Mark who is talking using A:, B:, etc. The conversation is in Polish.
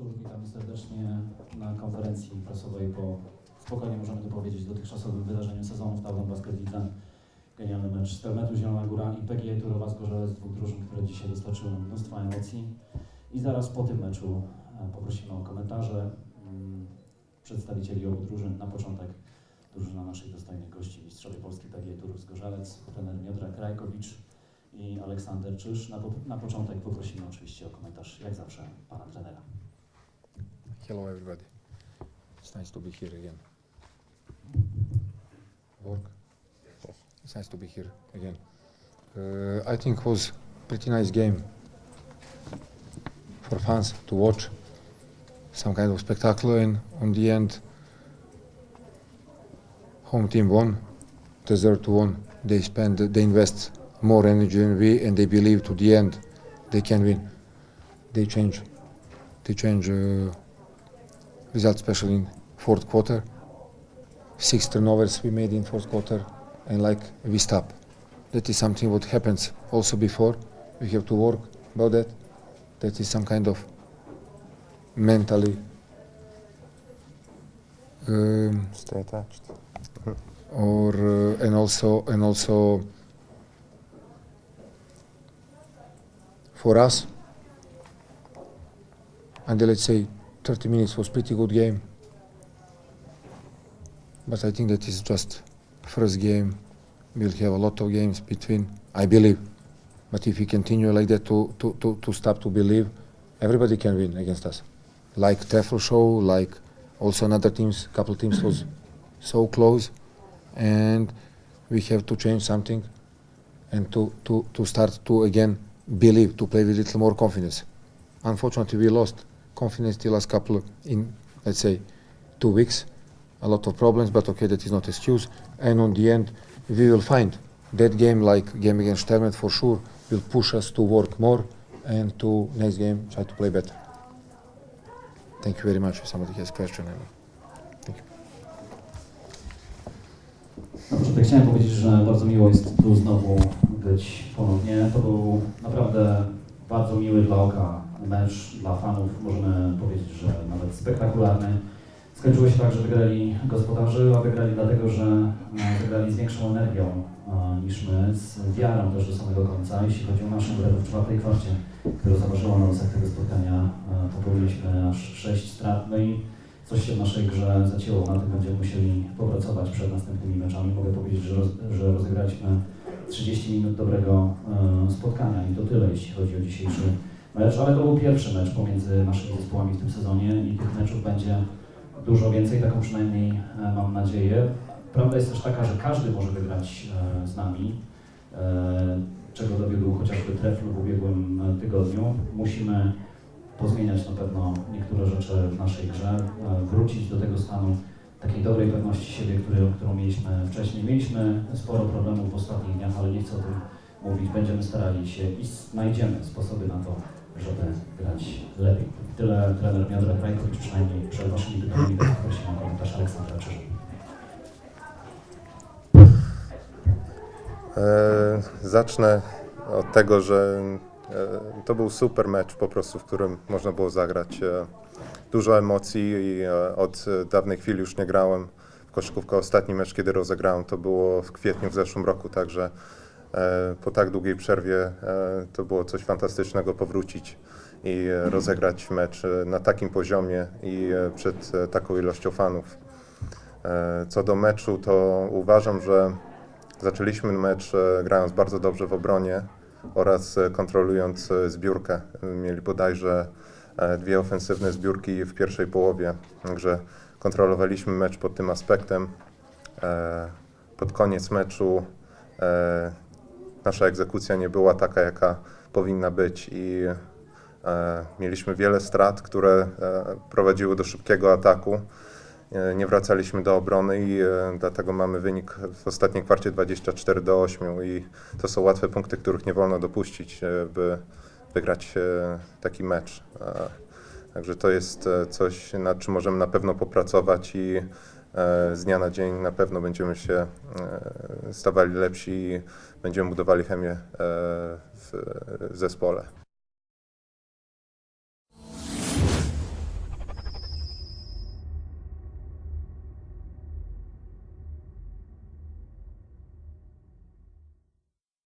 A: wieczór. Witamy serdecznie na konferencji prasowej po spokojnie możemy to powiedzieć dotychczasowym wydarzeniu sezonu w Tauron Basket. Genialny mecz Stelmetu Zielona Góra i PGE Turowa Zgorzelec, dwóch drużyn, które dzisiaj dostarczyły nam mnóstwo emocji. I zaraz po tym meczu e, poprosimy o komentarze mm, przedstawicieli obu drużyn. Na początek drużyna naszych dostojnych gości, mistrzowie Polski PGE Turów Zgorzelec, trener Miotra Krajkowicz i Aleksander Czyż. Na, po, na początek poprosimy oczywiście o komentarz, jak zawsze, pana trenera.
B: Hello, everybody. It's nice to be here again. Work. It's nice to be here again. Uh, I think it was pretty nice game for fans to watch. Some kind of spectacle, and on the end, home team won. Deserved to won. They spend, they invest more energy than we, and they believe to the end they can win. They change, they change. Uh, result, especially in fourth quarter. Six turnovers we made in fourth quarter, and like we stop. That is something what happens also before. We have to work about that. That is some kind of mentally um,
C: Stay attached.
B: or uh, and also and also for us and let's say 30 minutes was pretty good game. But i think that is just first game. We'll have a lot of games between i believe. But if we continue like that to, to, to, to stop to believe everybody can win against us. Like Treffel show like also another teams couple teams was so close. And we have to change something and to, to, to start to again believe to play with a little more confidence. Unfortunately we lost confidence the last couple of, in let's say two weeks a lot of problems but okay that is not excuse. And on the end we will find that game like game against Stermet for sure will push us to work more and to next game try to play better. Thank you very much. If somebody has question thank you.
A: Chciałem powiedzieć, że bardzo miło jest tu znowu być ponownie. To był naprawdę bardzo miły dla oka mecz, dla fanów. Możemy powiedzieć, że nawet spektakularny. Skończyło się tak, że wygrali gospodarze, a wygrali dlatego, że e, wygrali z większą energią e, niż my, z wiarą też do samego końca. Jeśli chodzi o naszą grę w czwartej kwarcie, która zaważyła na losach tego spotkania, e, popełniliśmy aż sześć strat. No i coś się w naszej grze zacięło, na tym będziemy musieli popracować przed następnymi meczami. Mogę powiedzieć, że, roz, że rozegraliśmy 30 minut dobrego spotkania i to tyle, jeśli chodzi o dzisiejszy mecz, ale to był pierwszy mecz pomiędzy naszymi zespołami w tym sezonie i tych meczów będzie dużo więcej, taką przynajmniej e, mam nadzieję. Prawda jest też taka, że każdy może wygrać e, z nami, e, czego dowiódł chociażby Trefl w ubiegłym tygodniu. Musimy pozmieniać na pewno niektóre rzeczy w naszej grze, wrócić do tego stanu takiej dobrej pewności siebie, który, którą mieliśmy wcześniej. Mieliśmy sporo problemów w ostatnich dniach, ale nie chcę o tym mówić. Będziemy starali się i znajdziemy sposoby na to, żeby grać lepiej. Tyle trener Miodra Krajkowicz, przynajmniej przed Waszymi pytaniami, prosimy o komentarz Aleksandra Czyża.
C: E, zacznę od tego, że e, to był super mecz po prostu, w którym można było zagrać. E, dużo emocji i od dawnej chwili już nie grałem w koszykówkę. Ostatni mecz, kiedy rozegrałem, to było w kwietniu w zeszłym roku, także po tak długiej przerwie e, to było coś fantastycznego powrócić i e, rozegrać mecz e, na takim poziomie i e, przed e, taką ilością fanów. E, Co do meczu, to uważam, że Zaczęliśmy mecz e, grając bardzo dobrze w obronie oraz e, kontrolując e, zbiórkę. Mieli bodajże e, dwie ofensywne zbiórki w pierwszej połowie, także kontrolowaliśmy mecz pod tym aspektem. E, Pod koniec meczu e, nasza egzekucja nie była taka, jaka powinna być i e, mieliśmy wiele strat, które e, prowadziły do szybkiego ataku. E, Nie wracaliśmy do obrony i e, dlatego mamy wynik w ostatniej kwarcie 24 do 8 i to są łatwe punkty, których nie wolno dopuścić, e, by wygrać e, taki mecz. Także to jest coś, nad czym możemy na pewno popracować i z dnia na dzień na pewno będziemy się e, stawali lepsi i będziemy budowali chemię e, w zespole.